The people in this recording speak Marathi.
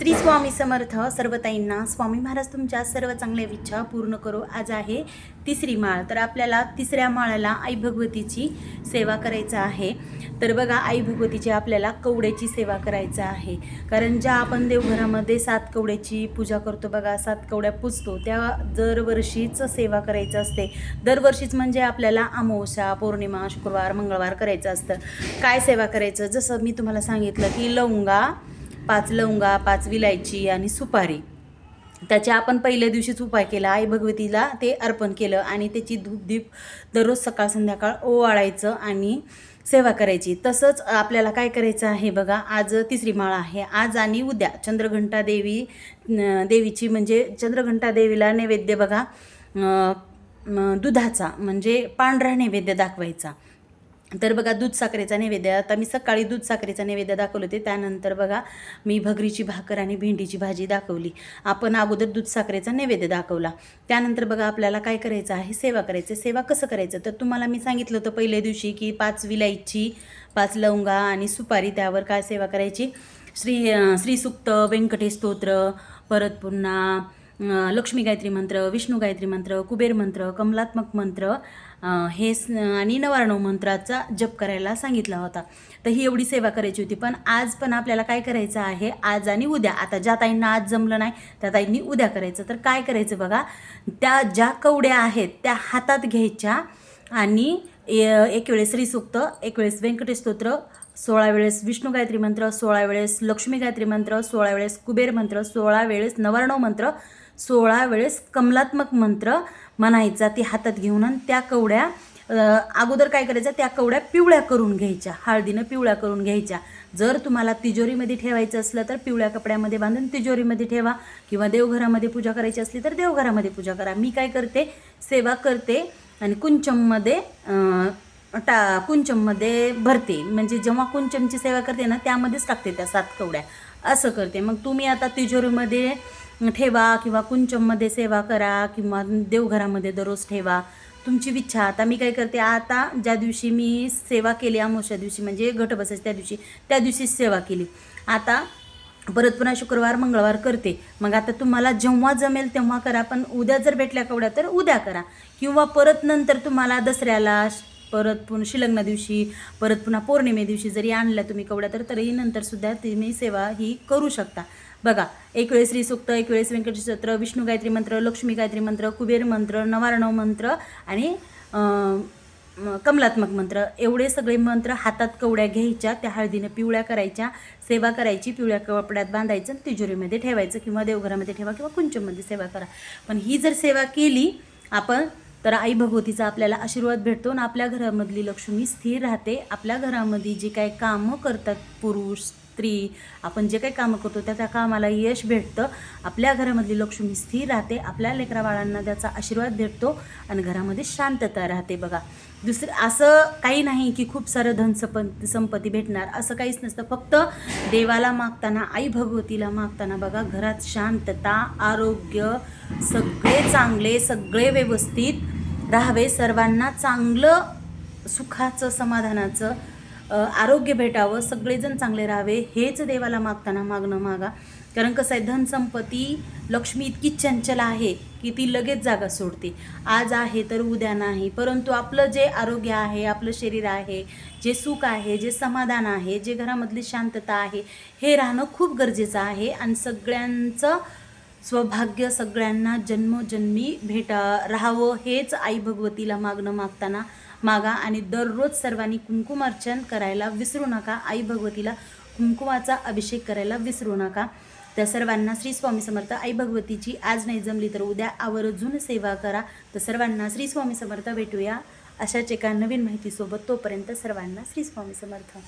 श्री स्वामी समर्थ सर्वताईंना स्वामी महाराज तुमच्या सर्व चांगल्या इच्छा पूर्ण करो. आज आहे तिसरी माळ. तर आपल्याला तिसऱ्या माळाला आई भगवतीची सेवा करायचं आहे. तर बघा आई भगवतीची आपल्याला कवड्याची सेवा करायचं आहे. कारण ज्या आपण देवघरामध्ये सात कवड्याची पूजा करतो बघा सात कवड्या पुजतो त्या दरवर्षीच सेवा करायचं असते. दरवर्षीच म्हणजे आपल्याला अमावस्या पौर्णिमा शुक्रवार मंगळवार करायचं असतं. काय सेवा करायचं? जसं मी तुम्हाला सांगितलं की लवंगा पाच लवंगा पाच विलायची आणि सुपारी. त्याच्या आपण पहिल्या दिवशीच उपाय केला. आई भगवतीला ते अर्पण केलं आणि त्याची धूप दीप दररोज सकाळ संध्याकाळ ओवाळायचं आणि सेवा करायची. तसंच आपल्याला काय करायचं आहे बघा आज तिसरी माळ आहे. आज आणि उद्या चंद्रघंटा देवी देवीची म्हणजे चंद्रघंटा देवीला नैवेद्य बघा दुधाचा म्हणजे पांढरा नैवेद्य दाखवायचा. तर बघा दूध साखरेचा नैवेद्य. आता मी सकाळी दूध साखरेचा नैवेद्य दाखवलं होते त्यानंतर बघा मी भगरीची भाकर आणि भेंडीची भाजी दाखवली. आपण अगोदर दूध साखरेचा नैवेद्य दाखवला. त्यानंतर बघा आपल्याला काय करायचं आहे? सेवा करायचं. सेवा कसं करायचं? तर तुम्हाला मी सांगितलं होतं पहिल्या दिवशी की पाच विलायची पाच लवंगा आणि सुपारी त्यावर काय सेवा करायची? श्री श्रीसुक्त व्यंकटेश स्तोत्र परत पुन्हा लक्ष्मी गायत्री मंत्र विष्णू गायत्री मंत्र कुबेर मंत्र कमलात्मक मंत्र हे आणि नवारणव मंत्राचा जप करायला सांगितला होता. तर ही एवढी सेवा करायची होती. पण आज पण आपल्याला काय करायचं आहे? आज आणि उद्या. आता ज्या ताईंना आज जमलं नाही त्या ताईंनी उद्या करायचं. तर काय करायचं बघा? त्या ज्या कवड्या आहेत त्या हातात घ्यायच्या आणि ए- एक वेळेस श्रीसूक्त एक वेळेस व्यंकटेश स्तोत्र सोळा वेळेस विष्णू गायत्री मंत्र सोळा वेळेस लक्ष्मी गायत्री मंत्र सोळा वेळेस कुबेर मंत्र सोळा वेळेस नवरणव मंत्र सोळा वेळेस कमलात्मक मंत्र म्हणायचा ती हातात घेऊन आणि त्या कवड्या अगोदर काय करायचं त्या कवड्या पिवळ्या करून घ्यायच्या हळदीनं पिवळ्या करून घ्यायच्या. जर तुम्हाला तिजोरीमध्ये ठेवायचं असलं तर पिवळ्या कपड्यामध्ये बांधून तिजोरीमध्ये ठेवा किंवा देवघरामध्ये पूजा करायची असली तर देवघरामध्ये पूजा करा. मी काय करते सेवा करते आणि कुंचममध्ये टा कुंचममध्ये भरते. म्हणजे जेव्हा कुंचमची सेवा करते ना त्यामध्येच टाकते त्या सात कवड्या. असं करते. मग तुम्ही आता तिजोरीमध्ये ठेवा किंवा कुंचममध्ये सेवा करा किंवा देवघरामध्ये दररोज ठेवा. तुमची इच्छा. आता मी काय करते आता ज्या दिवशी मी सेवा केली अमावस्या दिवशी म्हणजे घट बसायची त्या दिवशी त्या दिवशीच सेवा केली. आता परत पुन्हा शुक्रवार मंगळवार करते. मग आता तुम्हाला जेव्हा जमेल तेव्हा करा पण उद्या जर भेटल्या कवड्या तर उद्या करा. किंवा परत नंतर तुम्हाला दसऱ्याला परत पुन्हा शिलग्ना दिवशी परत पुन्हा पौर्णिमे दिवशी जरी आणल्या तुम्ही कवड्या तर तरीही नंतर सुद्धा तुम्ही सेवा ही करू शकता. बघा एक वेळेस श्रीसूक्त एक वेळेस व्यंकटेश विष्णू गायत्री मंत्र लक्ष्मी गायत्री मंत्र कुबेर मंत्र नवारणव मंत्र आणि कमलात्मक मंत्र. एवढे सगळे मंत्र हातात कवड्या घ्यायच्या त्या हळदीनं पिवळ्या करायच्या सेवा करायची पिवळ्या कपड्यात बांधायचं आणि तिजोरीमध्ये ठेवायचं किंवा देवघरामध्ये ठेवा किंवा कुंचमध्ये सेवा करा. पण ही जर सेवा केली आपण तर आई भगवतीचा आपल्याला आशीर्वाद भेटतो आणि आपल्या घरामधली लक्ष्मी स्थिर राहते. आपल्या घरामध्ये जे काही कामं करतात पुरुष स्त्री आपण जे काही कामं करतो त्या त्या कामाला यश भेटतं. आपल्या घरामधली लक्ष्मी स्थिर राहते आपल्या लेकरा बाळांना त्याचा आशीर्वाद भेटतो आणि घरामध्ये शांतता राहते बघा. दुसरं असं काही नाही की खूप सारं धन संप संपत्ती भेटणार असं काहीच नसतं. फक्त देवाला मागताना आई भगवतीला मागताना बघा घरात शांतता आरोग्य सगळे चांगले सगळे व्यवस्थित राहावे. सर्वांना चांगलं सुखाचं समाधानाचं आरोग्य भेटावं सगळेजण चांगले राहावे हेच देवाला मागताना मागणं मागा. कारण कसं आहे धनसंपत्ती लक्ष्मी इतकी चंचल आहे की ती लगेच जागा सोडते. आज आहे तर उद्या नाही. परंतु आपलं जे आरोग्य आहे आपलं शरीर आहे जे सुख आहे जे समाधान आहे जे घरामधली शांतता आहे हे राहणं खूप गरजेचं आहे. आणि सगळ्यांचं स्वभाग्य सगळ्यांना जन्मोजन्मी भेटा राहावं हेच आई भगवतीला मागणं मागताना मागा आणि दररोज सर्वांनी कुंकुमार्चन करायला विसरू नका. आई भगवतीला कुंकुमाचा अभिषेक करायला विसरू नका. त्या सर्वांना श्री स्वामी समर्थ. आई भगवतीची आज नाही जमली तर उद्या आवर्जून सेवा करा. तर सर्वांना श्री स्वामी समर्थ भेटूया. अशाच एका नवीन माहितीसोबत तोपर्यंत सर्वांना श्री स्वामी समर्थ.